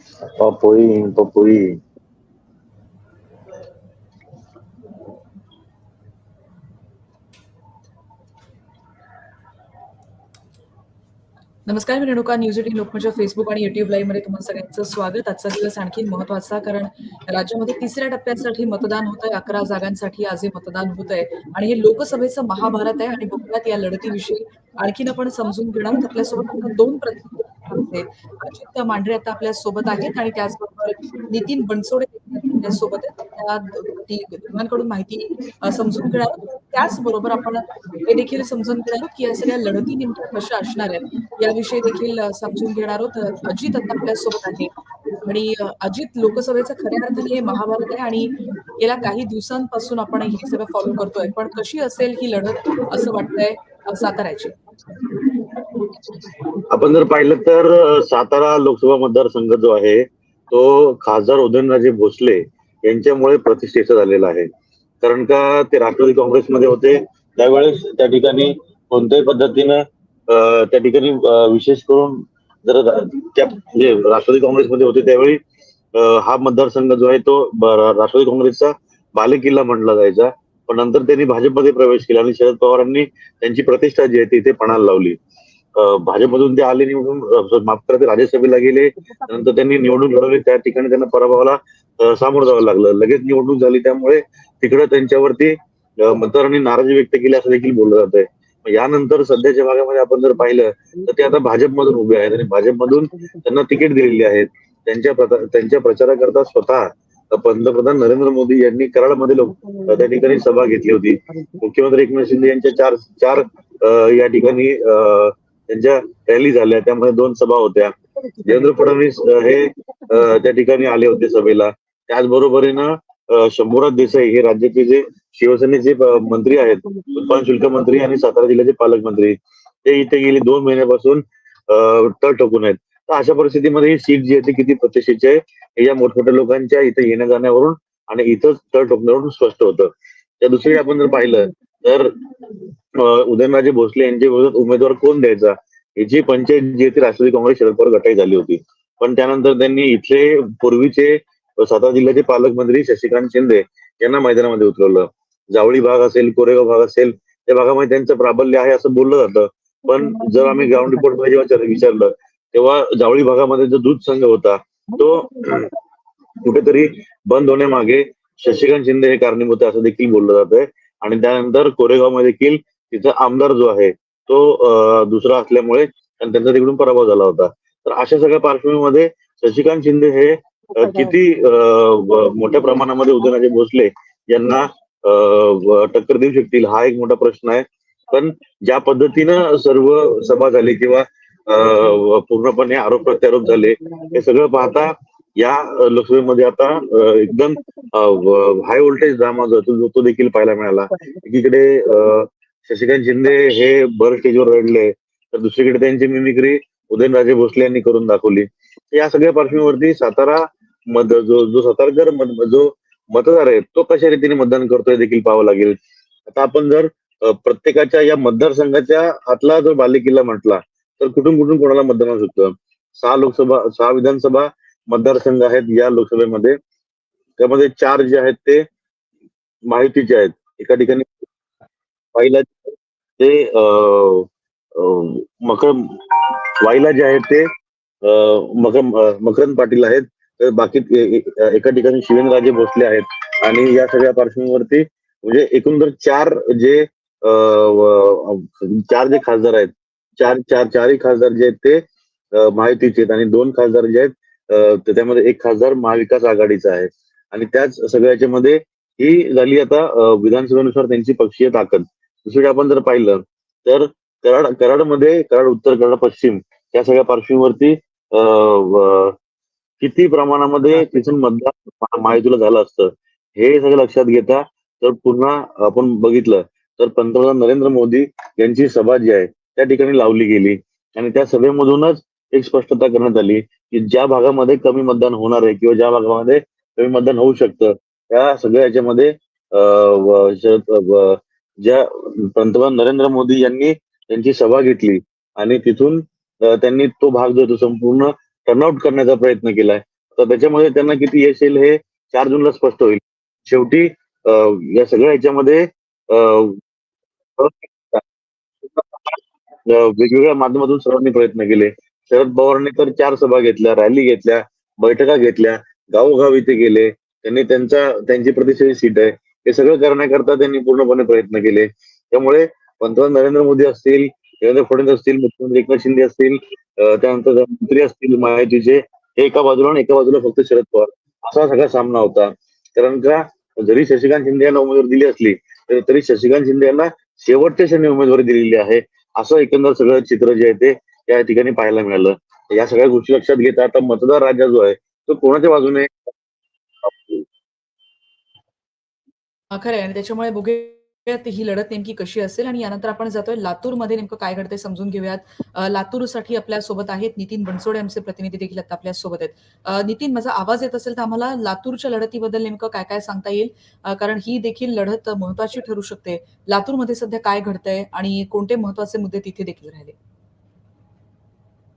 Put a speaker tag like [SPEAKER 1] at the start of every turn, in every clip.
[SPEAKER 1] Papoy, papoy.
[SPEAKER 2] नमस्कार मी Renuka news eighteen लोकमतच्या फेसबुक आणि युट्यूब लाईव्हमध्ये तुम्हाला सगळ्यांचं स्वागत. आजचा दिवस आणखी महत्त्वाचा कारण राज्यामध्ये तिसऱ्या टप्प्यासाठी मतदान होत आहे. अकरा जागांसाठी आज हे मतदान होत आहे. आणि हे लोकसभेचं महाभारत आहे आणि बघूयात या लढतीविषयी आणखीन आपण समजून घेणार आपल्यासोबत दोन प्रतिनिधी आहेत. अजित मांढरे आता आपल्यासोबत आहेत आणि त्याचबरोबर नितीन बनसोडे आपल्यासोबत आहेत. दोघांकडून माहिती समजून घेणार आहोत. त्याचबरोबर आपण हे देखील समजून घेणार आहोत की या सगळ्या लढती नेमक्या कशा असणार आहेत याविषयी देखील समजून घेणार आहोत. अजित आता आपल्यासोबत आहे. आणि अजित लोकसभेचं खऱ्या अर्थाने हे महाभारत आहे आणि गेल्या काही दिवसांपासून आपण हे सगळं फॉलो करतोय. पण कशी असेल ही लढत असं वाटतंय साताऱ्याची?
[SPEAKER 1] आपण जर पाहिलं तर सातारा लोकसभा मतदारसंघ जो आहे तो खासदार उदयनराजे भोसले यांच्यामुळे प्रतिष्ठेचा झालेला आहे. कारण का ते राष्ट्रवादी काँग्रेसमध्ये होते. त्यावेळेस त्या ठिकाणी कोणत्याही पद्धतीनं त्या ठिकाणी विशेष करून जर त्या म्हणजे राष्ट्रवादी काँग्रेसमध्ये होते त्यावेळी हा मतदारसंघ जो आहे तो राष्ट्रवादी काँग्रेसचा बालेकिल्ला म्हटला जायचा. पण नंतर त्यांनी भाजपमध्ये प्रवेश केला आणि शरद पवारांनी त्यांची प्रतिष्ठा जी आहे ती इथे पणाला लावली. भाजपमधून ते आले निवडून अ, माफ करा ते राज्यसभेला गेले. नंतर त्यांनी निवडणूक लढवली त्या ठिकाणी त्यांना पराभवाला सामोरं जावं लागलं. लगेच निवडणूक झाली त्यामुळे तिकडे त्यांच्यावरती मतदारांनी नाराजी व्यक्त केली असं देखील बोललं जात आहे यानंतर सध्याच्या भागामध्ये आपण जर पाहिलं तर ते आता भाजपमधून उभे आहेत आणि भाजपमधून त्यांना तिकीट दिलेली आहेत. त्यांच्या त्यांच्या प्रचाराकरता स्वतः पंतप्रधान नरेंद्र मोदी यांनी कराडमध्ये लोक त्या ठिकाणी सभा घेतली होती. मुख्यमंत्री एकनाथ शिंदे यांच्या चार चार या ठिकाणी त्यांच्या रॅली झाल्या त्यामध्ये दोन सभा होत्या. देवेंद्र फडणवीस हे त्या ठिकाणी आले होते सभेला त्याचबरोबरीनं शंभूराज देसाई हे राज्याचे जे शिवसेनेचे मंत्री आहेत उत्पादन शुल्क मंत्री आणि सातारा जिल्ह्याचे पालकमंत्री ते इथे गेली दोन महिन्यापासून तळ ठोकून आहेत. तर अशा परिस्थितीमध्ये ही सीट जी आहे ती किती प्रतिष्ठेची आहे हे या मोठमोठ्या लोकांच्या इथे येण्या जाण्यावरून आणि इथं तळ ठोकण्यावरून स्पष्ट होतं. त्या दुसरी आपण जर पाहिलं तर उदयनराजे भोसले यांच्या विरोधात उमेदवार कोण द्यायचा? याची पंचायत जी होती राष्ट्रवादी काँग्रेस शरद पवार गटाई झाली होती. पण त्यानंतर त्यांनी इथले पूर्वीचे सातारा जिल्ह्याचे पालकमंत्री शशिकांत शिंदे यांना मैदानामध्ये उतरवलं. जावळी भाग असेल कोरेगाव भाग असेल त्या भागामध्ये त्यांचं प्राबल्य आहे असं बोललं जातं. पण जर आम्ही ग्राउंड रिपोर्टमध्ये जेव्हा विचारलं तेव्हा जावळी भागामध्ये जो दूध संघ होता तो कुठेतरी बंद होण्यामागे शशिकांत शिंदे हे कारणीभूत आहे असं देखील बोललं जात आहे आणि त्यानंतर कोरेगावमध्ये देखील तिचा आमदार जो आहे तो दुसरा असल्यामुळे त्यांचा तिकडून पराभव झाला होता. तर अशा सगळ्या पार्श्वभूमीमध्ये शशिकांत शिंदे हे किती मोठ्या प्रमाणामध्ये उदयनराजे भोसले यांना टक्कर देऊ शकतील हा एक मोठा प्रश्न आहे. पण ज्या पद्धतीनं सर्व सभा झाली किंवा पूर्णपणे आरोप प्रत्यारोप झाले हे सगळं पाहता या लोकसभेमध्ये आता एकदम हाय व्होल्टेज ड्रामा जो तो देखील पाहायला मिळाला. एकीकडे शशिकांत शिंदे हे भर स्टेजवर रडले तर दुसरीकडे त्यांची मिमिक्री उदयनराजे भोसले यांनी करून दाखवली. या सगळ्या पार्श्वभूमीवरती सातारा मत जो जो सातारकर जो मतदार आहे तो कशा रीतीने मतदान करतोय देखील पाहावं लागेल. आता आपण जर प्रत्येकाच्या या मतदारसंघाच्या आतला जर बालेकिल्ला म्हटला तर कुठून कुठून कोणाला मतदान होऊ शकतं? सहा लोकसभा सहा विधानसभा मतदारसंघ आहेत या लोकसभेमध्ये. त्यामध्ये चार जे आहेत ते माहितीचे आहेत. एका ठिकाणी पहिला ते मकर वाईला जे आहेत ते मकर मकरंद पाटील आहेत. तर बाकी एका ठिकाणी शिवेंद्रराजे भोसले आहेत. आणि या सगळ्या पार्श्वभूमीवरती म्हणजे एकंदर चार जे चार जे खासदार आहेत चार चार चारही खासदार जे आहेत ते माहितीचे आहेत. आणि दोन खासदार जे आहेत त्यामध्ये एक खासदार महाविकास आघाडीचा आहे. आणि त्याच सगळ्याच्या मध्ये ही झाली आता विधानसभेनुसार त्यांची पक्षीय ताकद. दुसरीकडे आपण जर पाहिलं तर कराड कराडमध्ये कराड उत्तर कराड पश्चिम या सगळ्या पार्श्वभूमीवरती व- किती प्रमाणामध्ये तिथून मतदान महा- महायुतीला झालं असतं हे सगळं लक्षात घेता तर पुन्हा आपण बघितलं तर पंतप्रधान नरेंद्र मोदी यांची सभा जी आहे त्या ठिकाणी लावली गेली. आणि त्या सभेमधूनच एक स्पष्टता करण्यात आली की ज्या भागामध्ये कमी मतदान होणार आहे किंवा ज्या भागामध्ये कमी मतदान होऊ शकतं त्या सगळ्या याच्यामध्ये ज्या पंतप्रधान नरेंद्र मोदी यांनी त्यांची सभा घेतली आणि तिथून त्यांनी तो भाग जो तो संपूर्ण टर्नआउट करण्याचा प्रयत्न केलाय तर त्याच्यामध्ये त्यांना किती यश येईल हे चार जूनला स्पष्ट होईल. शेवटी या सगळ्या ह्याच्यामध्ये वेगवेगळ्या माध्यमातून सर्वांनी प्रयत्न केले. शरद पवारांनी तर चार सभा घेतल्या रॅली घेतल्या बैठका घेतल्या गावोगाव इथे गेले. त्यांनी त्यांचा त्यांची प्रतिष्ठित सीट आहे. हे सगळं करण्याकरता त्यांनी पूर्णपणे प्रयत्न केले. त्यामुळे पंतप्रधान नरेंद्र मोदी असतील देवेंद्र फडणवीस असतील मुख्यमंत्री एकनाथ शिंदे असतील त्यानंतर मंत्री असतील माहितीचे हे एका बाजूला आणि एका बाजूला फक्त शरद पवार. असा सगळा सामना होता. कारण का? जरी शशिकांत शिंदे यांना उमेदवारी दिली असली तरी तरी शशिकांत शिंदे यांना शेवटच्या क्षणी उमेदवारी दिलेली आहे. असं एकंदर सगळं चित्र जे आहे ते या ठिकाणी पाहायला मिळालं. या सगळ्या गोष्टी लक्षात घेता आता मतदार राजा जो आहे तो कोणाच्या बाजूने?
[SPEAKER 2] खरंय खरं आहे. आणि त्याच्यामुळे बघूयात ही लढत नेमकी कशी असेल? आणि यानंतर आपण जातोय लातूरमध्ये नेमकं काय घडतंय समजून घेऊयात. लातूरसाठी आपल्यासोबत आहेत नितीन बनसोडे आमचे प्रतिनिधी देखील आता आपल्यासोबत आहेत. नितीन माझा आवाज येत असेल तर आम्हाला लातूरच्या लढतीबद्दल नेमकं काय काय सांगता येईल? कारण ही देखील लढत महत्वाची ठरू शकते. लातूरमध्ये सध्या काय घडतंय आणि कोणते महत्त्वाचे मुद्दे तिथे देखील राहिले?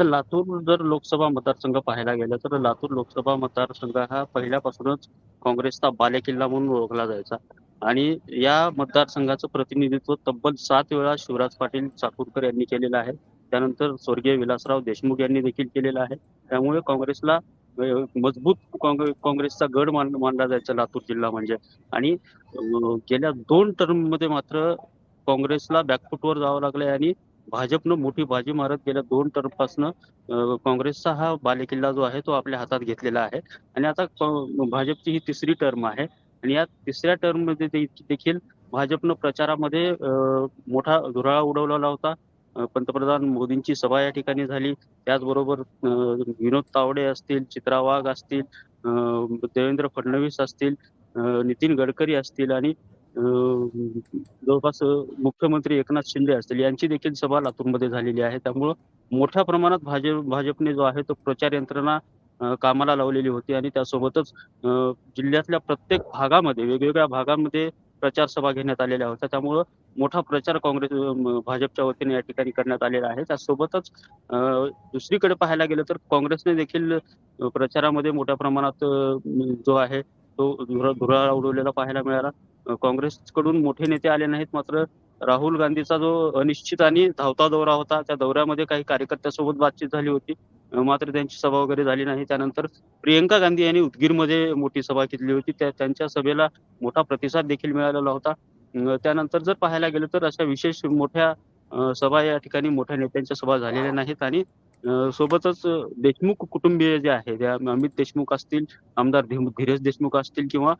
[SPEAKER 3] तर लातूर जर लोकसभा मतदारसंघ पाहायला गेलं तर लातूर लोकसभा मतदारसंघ हा पहिल्यापासूनच काँग्रेसचा बालेकिल्ला म्हणून ओळखला जायचा. आणि या मतदारसंघाचं प्रतिनिधित्व तब्बल सात वेळा शिवराज पाटील चाकूरकर यांनी केलेलं आहे. त्यानंतर स्वर्गीय विलासराव देशमुख यांनी देखील केलेलं आहे. त्यामुळे काँग्रेसला मजबूत काँग्रे- काँग्रेसचा गड मान मानला जायचा लातूर जिल्हा म्हणजे. आणि गेल्या दोन टर्ममध्ये मात्र काँग्रेसला बॅकफुटवर जावं लागलंय आणि भाजपनं मोठी बाजी मारत गेल्या दोन टर्म पासनं काँग्रेसचा हा बालेकिल्ला जो आहे तो आपल्या हातात घेतलेला आहे. आणि आता भाजपची ही तिसरी टर्म आहे. आणि या तिसऱ्या टर्ममध्ये देखील भाजपनं प्रचारामध्ये अं, मोठा धुराळा उडवलेला होता. पंतप्रधान मोदींची सभा या ठिकाणी झाली. त्याचबरोबर अं, विनोद तावडे असतील चित्रा वाघ असतील अं, देवेंद्र फडणवीस असतील नितीन गडकरी असतील आणि जवळपास मुख्यमंत्री एकनाथ शिंदे असतील यांची देखील सभा लातूरमध्ये झालेली आहे. त्यामुळं मोठ्या प्रमाणात भाजप भाजपने जो आहे तो प्रचार यंत्रणा कामाला लावलेली होती आणि त्यासोबतच जिल्ह्यातल्या प्रत्येक भागामध्ये वेगवेगळ्या भागामध्ये प्रचार सभा घेण्यात आलेल्या होत्या. त्यामुळं मोठा प्रचार काँग्रेस भाजपच्या वतीने या ठिकाणी करण्यात आलेला आहे. त्यासोबतच दुसरीकडे पाहायला गेलं तर काँग्रेसने देखील प्रचारामध्ये मोठ्या प्रमाणात जो आहे तो धुरा धुराळा उडवलेला पाहायला मिळाला. काँग्रेसकडून मोठे नेते आले नाहीत मात्र राहुल गांधीचा जो अनिश्चित आणि धावता दौरा होता त्या दौऱ्यामध्ये काही कार्यकर्त्यासोबत बातचीत झाली होती. मात्र त्यांची सभा वगैरे झाली नाही. त्यानंतर प्रियंका गांधी यांनी उदगीरमध्ये मोठी सभा घेतली होती. त्या त्यांच्या सभेला मोठा प्रतिसाद देखील मिळालेला होता. त्यानंतर जर पाहायला गेलं तर अशा विशेष मोठ्या सभा या ठिकाणी मोठ्या नेत्यांच्या सभा झालेल्या नाहीत आणि सोबतच देशमुख कुटुंबीय जे आहे त्या अमित देशमुख असतील आमदार धीरज देशमुख असतील किंवा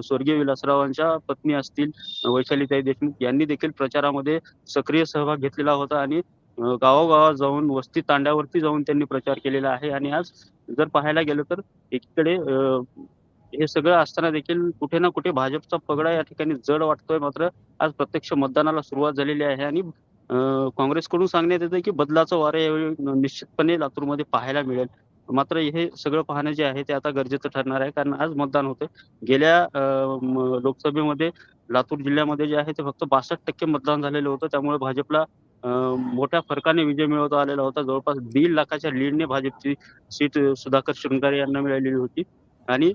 [SPEAKER 3] स्वर्गीय विलासरावांच्या पत्नी असतील वैशालीताई देशमुख यांनी देखील प्रचारामध्ये सक्रिय सहभाग घेतलेला होता आणि गावोगावात गावागावात जाऊन वस्ती तांड्यावरती जाऊन त्यांनी प्रचार केलेला आहे. आणि आज जर पाहायला गेलं तर एकीकडे अं, हे सगळं असताना देखील कुठे ना कुठे भाजपचा पगडा या ठिकाणी जड वाटतोय. मात्र आज प्रत्यक्ष मतदानाला सुरुवात झालेली आहे आणि काँग्रेसकडून सांगण्यात येतं की बदलाचं वारं यावेळी निश्चितपणे लातूरमध्ये पाहायला मिळेल. मात्र हे सगळं पाहणं जे आहे ते आता गरजेचं ठरणार आहे कारण आज मतदान होतं गेल्या लोकसभेमध्ये लातूर जिल्ह्यामध्ये जे आहे ते फक्त बासष्ट टक्के मतदान झालेलं होतं. त्यामुळे भाजपला मोठ्या फरकाने विजय मिळवता आलेला होता. जवळपास दीड लाखाच्या लीडने भाजपची सीट सुधाकर शृंगारे यांना मिळालेली होती. आणि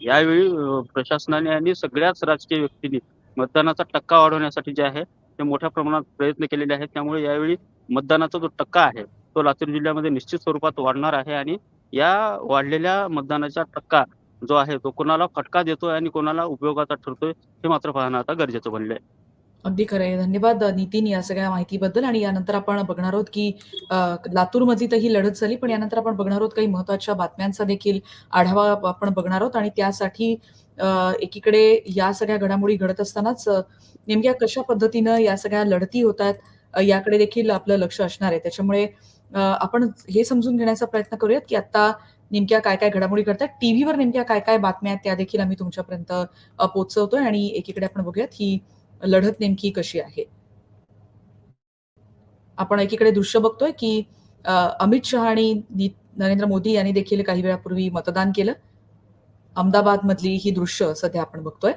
[SPEAKER 3] यावेळी प्रशासनाने आणि सगळ्याच राजकीय व्यक्तींनी मतदानाचा टक्का वाढवण्यासाठी जे आहे ते मोठ्या प्रमाणात प्रयत्न केलेले आहेत. त्यामुळे यावेळी मतदानाचा जो टक्का आहे तो लातूर जिल्ह्यामध्ये निश्चित स्वरूपात वाढणार आहे आणि या वाढलेल्या मतदानाचा टक्का जो आहे तो कोणाला फटका देतोय आणि कोणाला उपयोगाचा ठरतोय हे मात्र पाहणं आता गरजेचं बनलंय.
[SPEAKER 2] अगदी खरं आहे. धन्यवाद नितीन या सगळ्या माहितीबद्दल. आणि यानंतर आपण बघणार आहोत की लातूरमध्ये तर ही लढत झाली पण यानंतर आपण बघणार आहोत काही महत्त्वाच्या बातम्यांचा देखील आढावा आपण बघणार आहोत. आणि त्यासाठी एकीकडे या सगळ्या घडामोडी घडत असतानाच नेमक्या कशा पद्धतीनं या सगळ्या लढती होत आहेत याकडे देखील आपलं लक्ष असणार आहे. त्याच्यामुळे आपण हे समजून घेण्याचा प्रयत्न करूयात की आता नेमक्या काय काय घडामोडी करतात टीव्हीवर नेमक्या काय काय बातम्या आहेत त्या देखील आम्ही तुमच्यापर्यंत पोहोचवतोय. आणि एकीकडे आपण बघूयात ही लढत नेमकी कशी आहे? आपण एकीकडे दृश्य बघतोय की अमित शहा आणि नरेंद्र मोदी यांनी देखील काही वेळापूर्वी मतदान केलं. अहमदाबाद मधली ही दृश्य सध्या आपण बघतोय.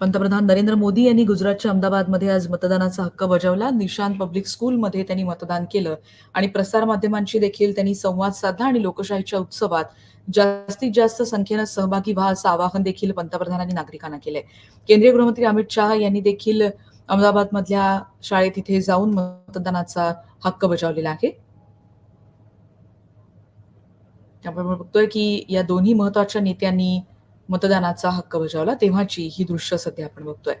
[SPEAKER 2] पंतप्रधान नरेंद्र मोदी यांनी गुजरातच्या अहमदाबादमध्ये आज मतदानाचा हक्क बजावला. निशांत पब्लिक स्कूलमध्ये त्यांनी मतदान केलं आणि प्रसारमाध्यमांशी देखील त्यांनी संवाद साधला आणि लोकशाहीच्या उत्सवात जास्तीत जास्त संख्येनं सहभागी व्हा असं आवाहन देखील पंतप्रधानांनी नागरिकांना केलंय. केंद्रीय गृहमंत्री अमित शहा यांनी देखील अहमदाबादमधल्या शाळेत तिथे जाऊन मतदानाचा हक्क बजावलेला आहे. त्यामुळे बघतोय की या दोन्ही महत्त्वाच्या नेत्यांनी मतदानाचा हक्क बजावला तेव्हाची ही दृश्य सध्या आपण बघतोय.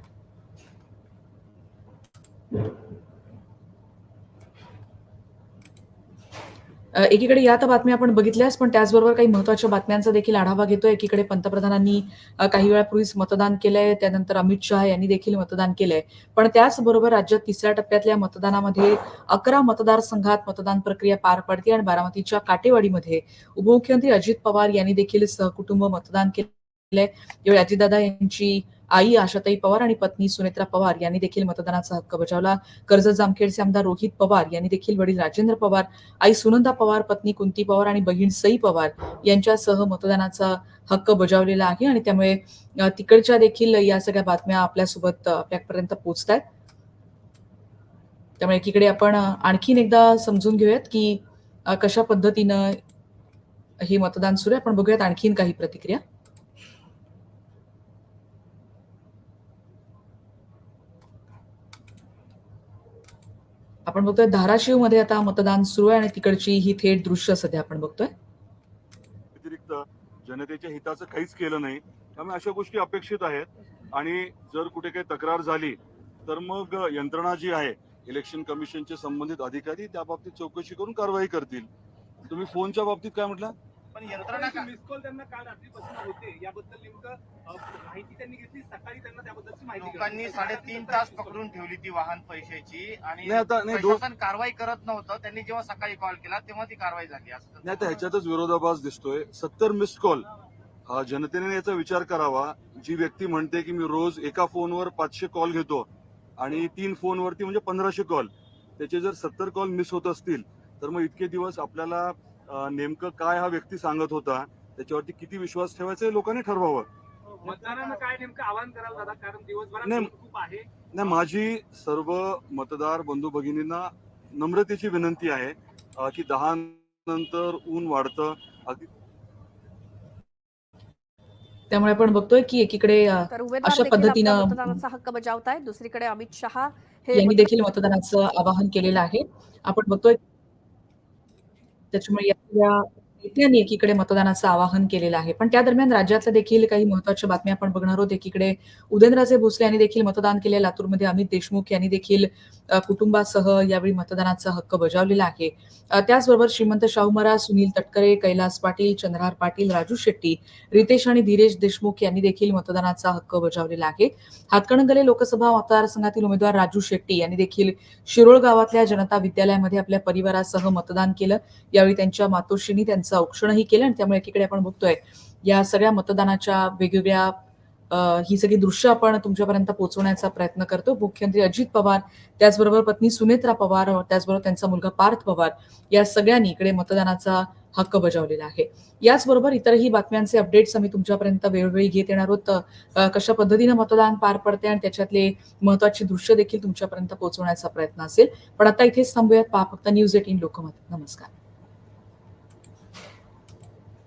[SPEAKER 2] एकीकडे या तर बातम्या आपण बघितल्याच पण त्याचबरोबर काही महत्त्वाच्या बातम्यांचा देखील आढावा घेतोय. एकीकडे पंतप्रधानांनी काही वेळापूर्वीच मतदान केलंय त्यानंतर अमित शहा यांनी देखील मतदान केलंय. पण त्याचबरोबर राज्यात तिसऱ्या टप्प्यातल्या मतदानामध्ये अकरा मतदारसंघात मतदान प्रक्रिया पार पडते आणि बारामतीच्या काटेवाडीमध्ये उपमुख्यमंत्री अजित पवार यांनी देखील सहकुटुंब मतदान केलं. यावेळी अजितदादा यांची आई आशाताई पवार आणि पत्नी सुनेत्रा पवार यांनी देखील मतदानाचा हक्क बजावला. कर्जत जामखेडचे आमदार रोहित पवार यांनी देखील वडील राजेंद्र पवार आई सुनंदा पवार पत्नी कुंती पवार आणि बहीण सई पवार यांच्यासह मतदानाचा हक्क बजावलेला आहे आणि त्यामुळे तिकडच्या देखील या सगळ्या बातम्या आपल्यासोबत आपल्यापर्यंत पोहोचत आहेत त्यामुळे एकीकडे आपण आणखीन एकदा समजून घेऊयात की कशा पद्धतीनं हे मतदान सुरू आहे. आपण बघूयात आणखीन काही प्रतिक्रिया. आपण बघतोय धाराशिवमध्ये आता मतदान सुरू आहे आणि तिकडची ही थेट दृश्य सध्या आपण बघतोय.
[SPEAKER 4] व्यतिरिक्त जनतेच्या हिताचं काहीच केलं नाही. त्यामुळे अशा गोष्टी अपेक्षित आहेत. आणि जर कुठे काही तक्रार झाली तर मग यंत्रणा जी आहे इलेक्शन कमिशनचे संबंधित अधिकारी त्या बाबतीत चौकशी करून कारवाई करतील. तुम्ही फोनच्या बाबतीत काय म्हटलं?
[SPEAKER 5] पण यंत्रणा मिस कॉल त्यांना काल रात्रीपासून होते. याबद्दल नेमकं माहिती त्यांनी घेतली. सकाळी त्यांना त्याबद्दलची माहिती
[SPEAKER 6] लोकांनी. साडेतीन तास पकडून ठेवली ती वाहन पैशाची आणि
[SPEAKER 4] नाही आता नाही दो-
[SPEAKER 6] प्रशासन कारवाई करत नव्हतं. त्यांनी जेव्हा सकाळी कॉल केला तेव्हा ती कारवाई झाली. असं
[SPEAKER 4] नाही तर ह्याच्यातच विरोधाभास दिसतोय. सत्तर मिस्ड कॉल जनतेने याचा विचार करावा. जी व्यक्ती म्हणते की मी रोज एका फोनवर पाचशे कॉल घेतो आणि तीन फोनवरती म्हणजे पंधराशे कॉल त्याचे जर सत्तर कॉल मिस होत असतील तर मग इतके दिवस आपल्याला नेमकं काय हा व्यक्ती सांगत होता? त्याच्यावरती किती विश्वास ठेवायचा हे लोकांनी ठरवावं.
[SPEAKER 5] मतदारांना काय नेमकं आवाहन कराल दादा? कारण दिवसभरात
[SPEAKER 4] नाही.
[SPEAKER 5] गर्दी खूप आहे.
[SPEAKER 4] नाही माझी सर्व मतदार बंधू भगिनींना नम्रतेची विनंती आहे अं, की दहा नंतर ऊन वाढतं. अगदी
[SPEAKER 2] त्यामुळे आपण बघतोय की एकीकडे अ,
[SPEAKER 7] तर उमेदवार
[SPEAKER 2] अशा
[SPEAKER 7] देखील आपल्या
[SPEAKER 2] पद्धतीनं-
[SPEAKER 7] मतदानाचा हक्क बजावतायत. दुसरीकडे अमित शहा हे
[SPEAKER 2] यांनी देखील मतदानाचं आवाहन केलेलं आहे. आपण बघतोय त्याच्यामुळे या सगळ्या नेत्यांनी एकीकडे मतदानाचं आवाहन केलेलं आहे. पण त्या दरम्यान राज्यातल्या देखील काही महत्त्वाच्या बातम्या आपण बघणार आहोत. एकीकडे उदयनराजे भोसले यांनी देखील मतदान केले लातूरमध्ये अमित देशमुख यांनी देखील कुटुंबासह यावेळी मतदानाचा हक्क बजावलेला आहे. त्याचबरोबर श्रीमंत शाहू महाराज सुनील तटकरे कैलास पाटील चंद्रहार पाटील राजू शेट्टी रितेश आणि धीरेश देशमुख यांनी देखील मतदानाचा हक्क बजावलेला आहे. हातकणंगले लोकसभा मतदारसंघातील उमेदवार राजू शेट्टी यांनी देखील शिरोळ गावातल्या जनता विद्यालयामध्ये आपल्या परिवारासह मतदान केलं. यावेळी त्यांच्या मातोश्रींनी त्यांचं औक्षणही केलं आणि त्यामुळे एकीकडे आपण बघतोय या सगळ्या मतदानाच्या वेगवेगळ्या ही सगळी दृश्य आपण तुमच्यापर्यंत पोहोचवण्याचा प्रयत्न करतो. मुख्यमंत्री अजित पवार त्याचबरोबर पत्नी सुनेत्रा पवार त्याचबरोबर त्यांचा मुलगा पार्थ पवार या सगळ्यांनी इकडे मतदानाचा हक्क बजावलेला आहे. याचबरोबर इतरही बातम्यांचे अपडेट्स आम्ही तुमच्यापर्यंत वेळोवेळी घेत येणार आहोत. कशा पद्धतीनं मतदान पार पडते आणि त्याच्यातले महत्वाची दृश्य देखील तुमच्यापर्यंत पोहोचवण्याचा प्रयत्न असेल. पण आता इथेच थांबूयात. पहा फक्त न्यूज एटीन लोकमत. नमस्कार.